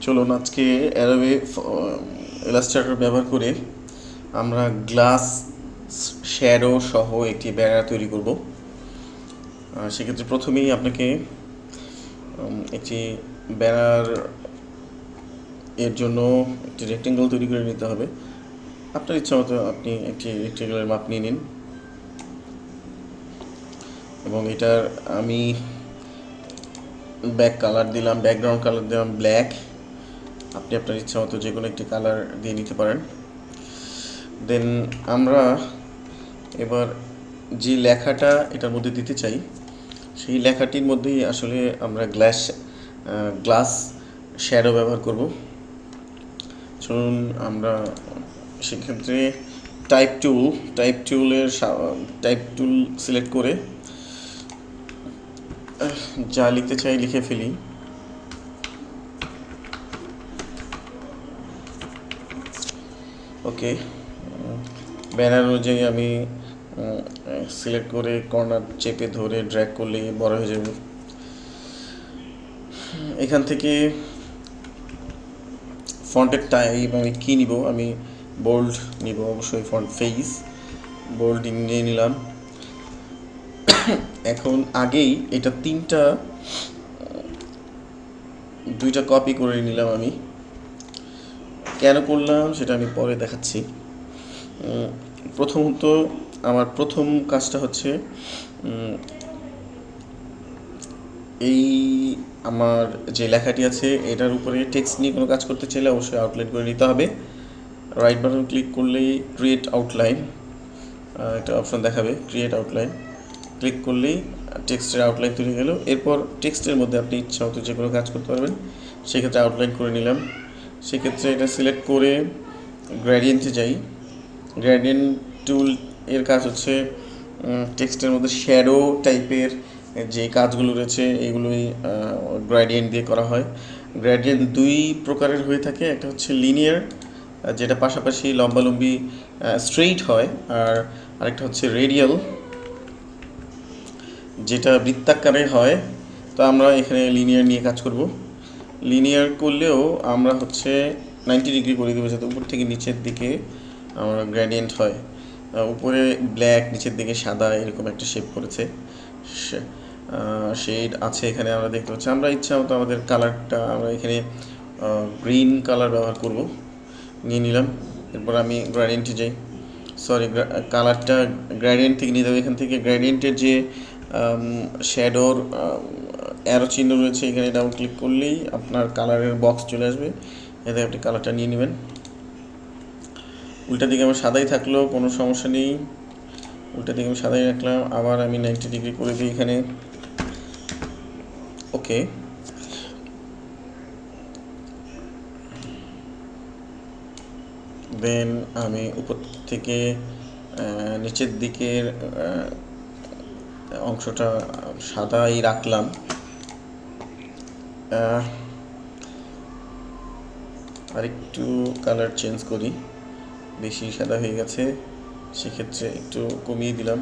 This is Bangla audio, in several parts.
চলুন আজকে অ্যারোবে ইলাস্ট্রেটর ব্যবহার করে আমরা গ্লাস শ্যাডো সহ একটি ব্যানার তৈরি করব। সেক্ষেত্রে প্রথমেই আপনাকে একটি ব্যানার এর জন্য একটি রেক্টেঙ্গল তৈরি করে নিতে হবে। আপনার ইচ্ছা মতো আপনি একটি রেক্টেঙ্গলের মাপ নিয়ে নিন। এবং এটার আমি ব্যাক কালার দিলাম ব্যাকগ্রাউন্ড কালার দিলাম ব্ল্যাক আপনি আপনার ইচ্ছা মতো যে কোনো একটি কালার দিয়ে নিতে পারেন। দেন আমরা এবার যে লেখাটা এটার মধ্যে দিতে চাই, সেই লেখাটির মধ্যেই আসলে আমরা গ্লাস গ্লাস শ্যাডো ব্যবহার করব। চলুন আমরা সেক্ষেত্রে টাইপ টুল টাইপ টুলের টাইপ টুল সিলেক্ট করে যা লিখতে চাই লিখে ফেলি। ওকে, ব্যানার অনুযায়ী আমি সিলেক্ট করে কর্নার চেপে ধরে ড্র্যাগ করলে বড় হয়ে যাবে। এখান থেকে ফন্টের টাইপ আমি কী নিব? আমি বোল্ড নিব, অবশ্যই ফন্ট ফেস বোল্ডিং নিয়ে নিলাম। এখন আগেই এটা তিনটা, দুইটা কপি করে নিলাম আমি। কেন করলাম সেটা আমি পরে দেখাচ্ছি। প্রথমত আমার প্রথম কাজটা হচ্ছে এই আমার যে লেখাটি আছে, এটার উপরে টেক্সট নিয়ে কোনো কাজ করতে চাইলে অবশ্যই আউটলাইন করে নিতে হবে। রাইট বাটন ক্লিক করলেই ক্রিয়েট আউটলাইন একটা অপশন দেখাবে ক্রিয়েট আউটলাইন ক্লিক করলেই টেক্সটের আউটলাইন তৈরি গেল। এরপর টেক্সটের মধ্যে আপনি ইচ্ছা মতো যে কোনো কাজ করতে পারবেন। সেক্ষেত্রে আউটলাইন করে নিলাম। সেক্ষেত্রে এটা সিলেক্ট করে গ্র্যাডিয়েন্টে যাই। গ্র্যাডিয়েন্ট টুল এর কাজ হচ্ছে টেক্সটের মধ্যে শ্যাডো টাইপের যে কাজগুলো রয়েছে, এগুলোই গ্র্যাডিয়েন্ট দিয়ে করা হয়। গ্র্যাডিয়েন্ট দুই প্রকারের হয়ে থাকে। একটা হচ্ছে লিনিয়ার যেটা পাশাপাশি লম্বালম্বি স্ট্রেইট হয়। আর আরেকটা হচ্ছে রেডিয়াল যেটা বৃত্তাকারে হয়, তো আমরা এখানে লিনিয়ার নিয়ে কাজ করব। লিনিয়ার করলেও আমরা হচ্ছে নাইনটি ডিগ্রি করে দেবো যাতে উপর থেকে নিচের দিকে আমরা গ্র্যাডিয়েন্ট হয়। উপরে ব্ল্যাক নিচের দিকে সাদা এরকম একটা শেপ করেছে। শেড আছে এখানে আমরা দেখতে পাচ্ছি। আমরা ইচ্ছা মতো আমাদের কালারটা আমরা এখানে গ্রিন কালার ব্যবহার করব। নিয়ে নিলাম। এরপর আমি গ্র্যাডিয়েন্টে যাই। সরি কালারটা গ্র্যাডিয়েন্ট থেকে নিয়ে যাব। এখান থেকে গ্র্যাডিয়েন্টের যে শ্যাডোর অ্যারো চিহ্ন রয়েছে এখানে ডাবল ক্লিক করলেই আপনার কালারের বক্স চলে আসবে। এতে আপনি কালারটা নিয়ে নেবেন। উল্টা দিকে আমার সাদাই থাকলেও কোনো সমস্যা নেই। উল্টা দিকে আমি সাদাই রাখলাম। আবার আমি নাইনটি ডিগ্রি করে দিই এখানে। ওকে দেন আমি উপর থেকে নিচের দিকের অংশটা সাদাই রাখলাম। আরেকটু কালার চেঞ্জ করি। বেশি সাদা হয়ে গেছে, সেক্ষেত্রে একটু কমিয়ে দিলাম,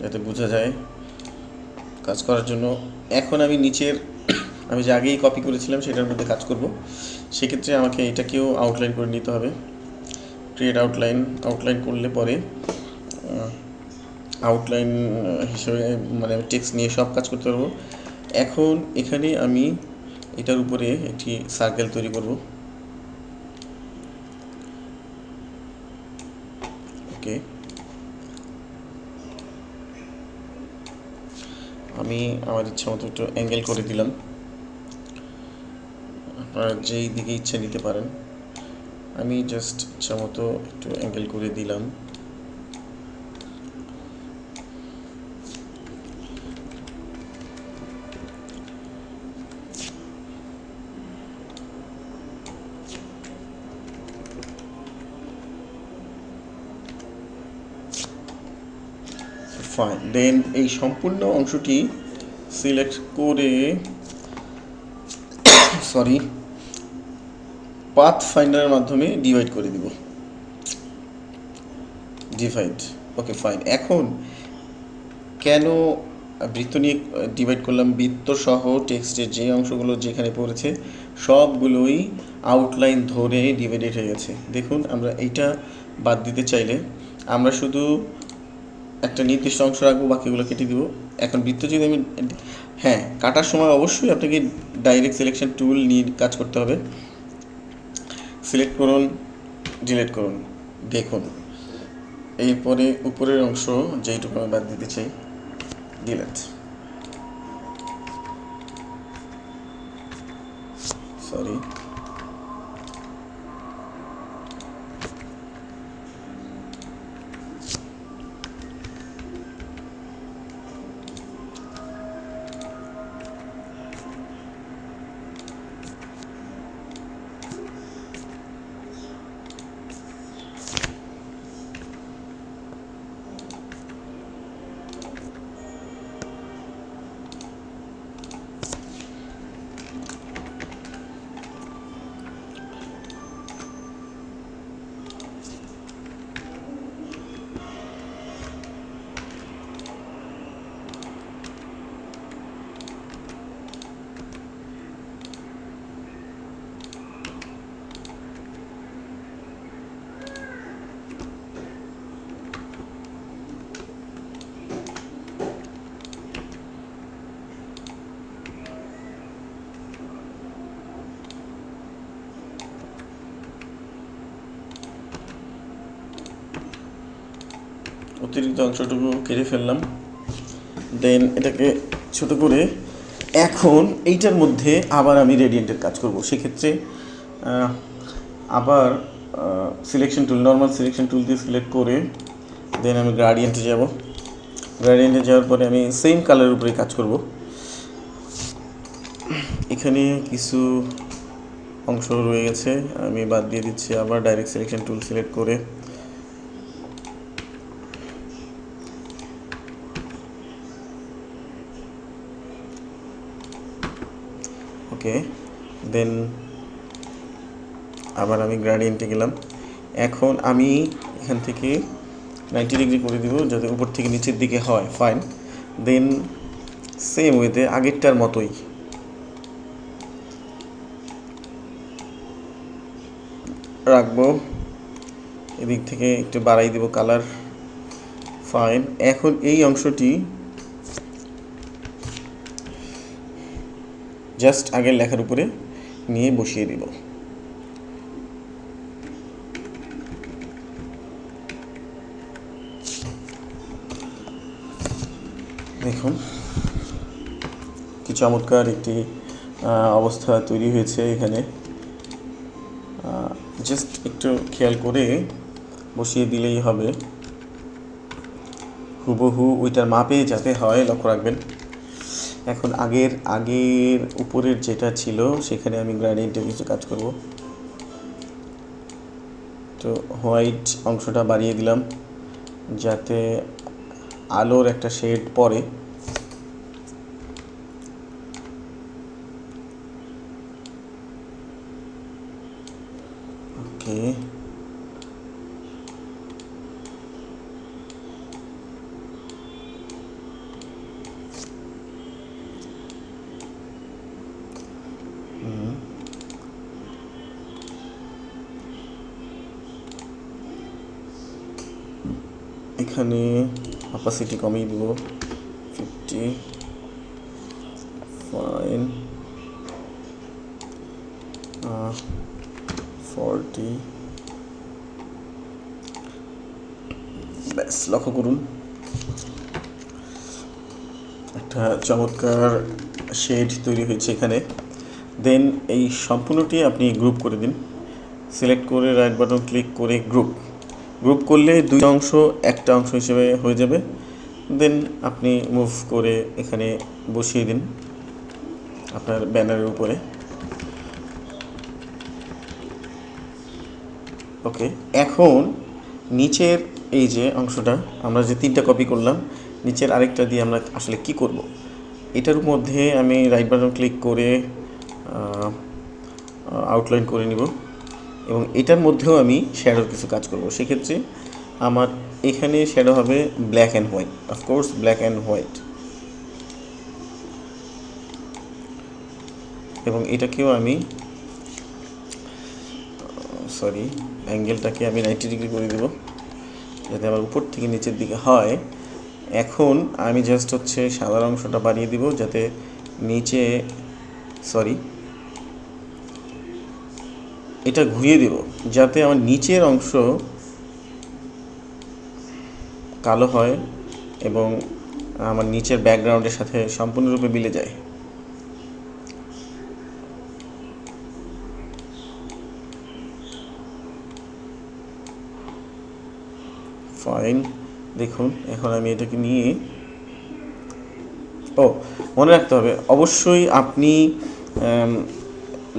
যাতে বোঝা যায়। কাজ করার জন্য এখন আমি নিচের, আমি যে আগেই কপি করেছিলাম সেটার মধ্যে কাজ করব। সেক্ষেত্রে আমাকে এটাকেও আউটলাইন করে নিতে হবে। ক্রিয়েট আউটলাইন আউটলাইন করলে পরে আউটলাইন হিসেবে মানে টেক্সট নিয়ে সব কাজ করতে পারব। এখন এখানে আমি এটার উপরে একটি সার্কেল তৈরি করব। ওকে আমি আমার ইচ্ছা মতো একটু অ্যাঙ্গেল করে দিলাম। আপনারা যেই দিকে ইচ্ছা নিতে পারেন। আমি জাস্ট ইচ্ছা মতো একটু অ্যাঙ্গেল করে দিলাম। ফাইন দেন এই সম্পূর্ণ অংশটি সিলেক্ট করে সরি পাথ ফাইন্ডারের মাধ্যমে ডিভাইড করে দিব। ডিভাইড ওকে ফাইন এখন কেন বৃত্ত নিয়ে ডিভাইড করলাম? বৃত্ত সহ টেক্সটের যে অংশগুলো যেখানে পড়েছে, সবগুলোই আউটলাইন ধরে ডিভাইডেড হয়ে গেছে। দেখুন, আমরা এইটা বাদ দিতে চাইলে আমরা শুধু একটা নির্দিষ্ট অংশ রাখব, বাকিগুলো কেটে দিব। এখন বৃত্ত যদি আমি হ্যাঁ কাটার সময় অবশ্যই আপনাকে ডাইরেক্ট সিলেকশন টুল নিয়ে কাজ করতে হবে। সিলেক্ট করুন ডিলেট করুন, দেখুন। এরপরে উপরের অংশ যেইটুকু আমি বাদ দিতে চাই ডিলিট সরি অতিরিক্ত অংশটুকু কেটে ফেললাম। দেন এটাকে ছোট করে এখন এইটার মধ্যে আবার আমি রেডিয়েন্টের কাজ করব। সেক্ষেত্রে আবার selection tool normal selection tool দিয়ে সিলেক্ট করে দেন আমি গ্রাডিয়েন্টে যাব। গ্রাডিয়েন্টে যাওয়ার পরে আমি সেম কালারের উপরে কাজ করব। এখানে কিছু অংশ রয়ে গেছে, আমি বাদ দিয়ে দিচ্ছি। আবার ডাইরেক্ট সিলেকশন টুল সিলেক্ট করে ওকে দেন আবার আমি গ্রাডিয়েন্টে গেলাম। এখন আমি এখান থেকে নাইনটি ডিগ্রি করে দিব যাতে উপর থেকে নিচের দিকে হয় ফাইন দেন সেম ওয়েতে আগেরটার মতোই। রাখব। এদিক থেকে একটু বাড়াই দেব কালার ফাইন এখন এই অংশটি জাস্ট আগের লেখার উপরে নিয়ে বসিয়ে দিব। দেখুন, কি চমৎকার একটি অবস্থা তৈরি হয়েছে এখানে। জাস্ট একটু খেয়াল করে বসিয়ে দিলেই হবে। হুবহু ওইটার মাপে যাতে হয়, লক্ষ্য রাখবেন। এখন আগের আগের উপরের যেটা ছিল, সেখানে আমি গ্রাডিয়েন্টে কিছু কাজ করব। তো হোয়াইট অংশটা বাড়িয়ে দিলাম, যাতে আলোর একটা শেড পড়ে ওকে এখানে অপাসিটি কমিয়ে দিব। ফিফটি ফাইন ফর্টি ব্যাস, লক্ষ্য করুন। একটা চমৎকার শেড তৈরি হয়েছে এখানে। দেন এই সম্পূর্ণটি আপনি গ্রুপ করে দিন। সিলেক্ট করে রাইট বাটন ক্লিক করে গ্রুপ গ্রুপ করলে দুই অংশ একটা অংশ হিসেবে হয়ে যাবে। দেন আপনি মুভ করে এখানে বসিয়ে দিন আপনার ব্যানারের উপরে। ওকে এখন নিচের এই যে অংশটা, আমরা যে তিনটা কপি করলাম, নিচের আরেকটা দিয়ে আমরা আসলে কি করব? এটার মধ্যে আমি রাইট বাটন ক্লিক করে আউটলাইন করে নিব। এবং এটার মধ্যেও আমি শ্যাডোর কিছু কাজ করব। সেক্ষেত্রে আমার এখানে শ্যাডো হবে black and white of course black and white এবং এটাকেও আমি সরি অ্যাঙ্গেলটাকে আমি নাইনটি ডিগ্রি করে দেব। যাতে আমার উপর থেকে নিচের দিকে হয়। এখন আমি জাস্ট হচ্ছে সাদা অংশটা বাড়িয়ে দিব যাতে নিচে সরি এটা ঘুরিয়ে দেব, যাতে আমার নিচের অংশ কালো হয় এবং আমার নিচের ব্যাকগ্রাউন্ডের সাথে সম্পূর্ণরূপে মিলে যায়। ফাইন দেখুন, এখন আমি এটাকে নিয়ে, ও, মনে রাখতে হবে, অবশ্যই আপনি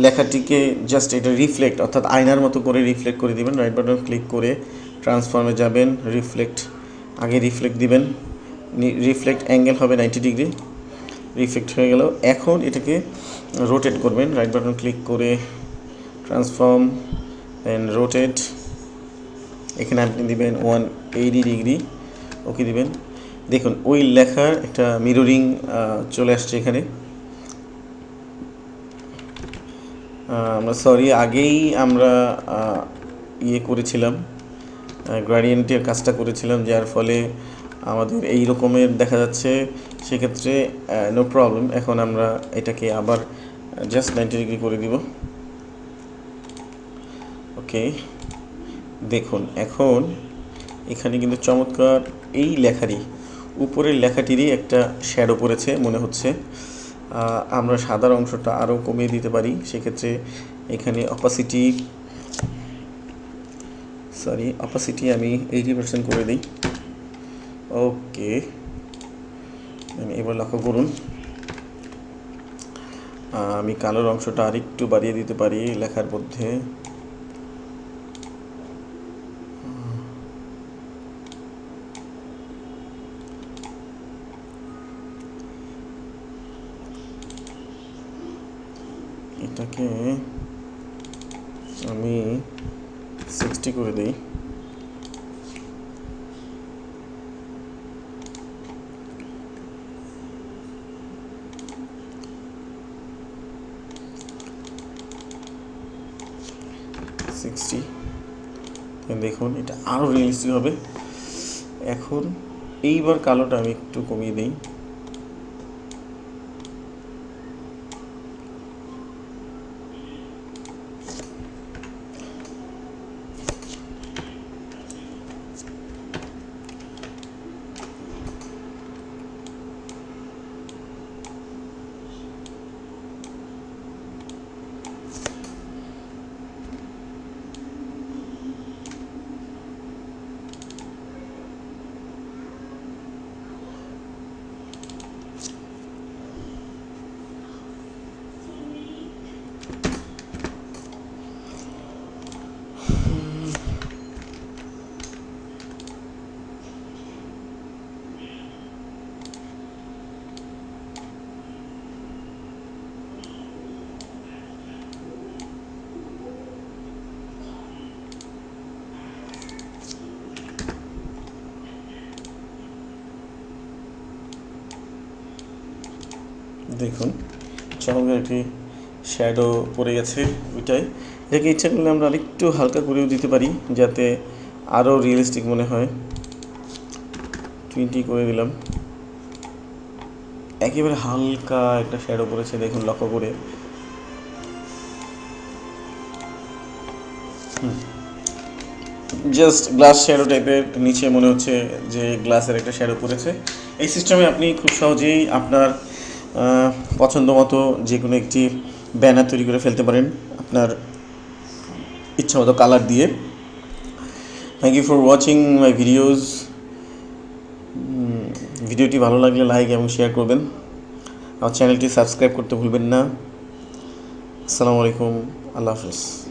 লেখাটিকে জাস্ট এটা রিফ্লেক্ট অর্থাৎ আয়নার মতো করে রিফ্লেক্ট করে দিবেন। রাইট বাটন ক্লিক করে ট্রান্সফর্মে যাবেন রিফ্লেক্ট আগে রিফ্লেক্ট দিবেন। রিফ্লেক্ট অ্যাঙ্গেল হবে নাইনটি ডিগ্রি রিফ্লেক্ট হয়ে গেল। এখন এটাকে রোটেট করবেন। রাইট বাটন ক্লিক করে ট্রান্সফর্ম অ্যান্ড রোটেট এখানে আপনি দিবেন ওয়ান এইটি ডিগ্রি ওকে দিবেন। দেখুন, ওই লেখার একটা মিররিং চলে আসছে এখানে। আমরা সরি আগেই আমরা ইয়ে করেছিলাম গ্রাডিয়েন্টের কাজটা করেছিলাম, যার ফলে আমাদের এই রকমের দেখা যাচ্ছে, সেক্ষেত্রে নো প্রবলেম এখন আমরা এটাকে আবার জাস্ট নাইনটি ডিগ্রি করে দিব। ওকে দেখুন, এখন এখানে কিন্তু চমৎকার এই লেখারই উপরের লেখাটিরই একটা শ্যাডো পড়েছে, মনে হচ্ছে। আমরা সাদার অংশটা আরও কমিয়ে দিতে পারি। সেক্ষেত্রে এখানে অপাসিটি সরি অপাসিটি আমি এইটি পার্সেন্ট করে দিই। ওকে আমি এবার লক্ষ্য করুন। আমি কালোর অংশটা আরেকটু বাড়িয়ে দিতে পারি লেখার মধ্যে। এটাকে আমি সিক্সটি করে দিই। সিক্সটি দেখুন, এটা আরও রিয়েলিস্টিক হবে। এখন এইবার কালোটা আমি একটু কমিয়ে দিই। দেখুন চমৎকার একটি শ্যাডো পড়ে গেছে ওইটাই। এটাকে ইচ্ছা করলে আমরা আরেকটু হালকা করেও দিতে পারি, যাতে আরও রিয়েলিস্টিক মনে হয়। টোয়েন্টি করে দিলাম। একেবারে হালকা একটা শ্যাডো পড়েছে, দেখুন, লক্ষ্য করে। জাস্ট গ্লাস শ্যাডো টাইপের নিচে মনে হচ্ছে যে গ্লাসের একটা শ্যাডো পড়েছে। এই সিস্টেমে আপনি খুব সহজেই আপনার পছন্দ মতো যে কোনো একটি ব্যানার তৈরি করে ফেলতে পারেন আপনার ইচ্ছা মতো কালার দিয়ে thank you for watching my videos ভিডিওটি ভালো লাগলে লাইক এবং শেয়ার করবেন। আমার চ্যানেলটি সাবস্ক্রাইব করতে ভুলবেন না। আসসালামু আলাইকুম। আল্লাহ হাফিজ।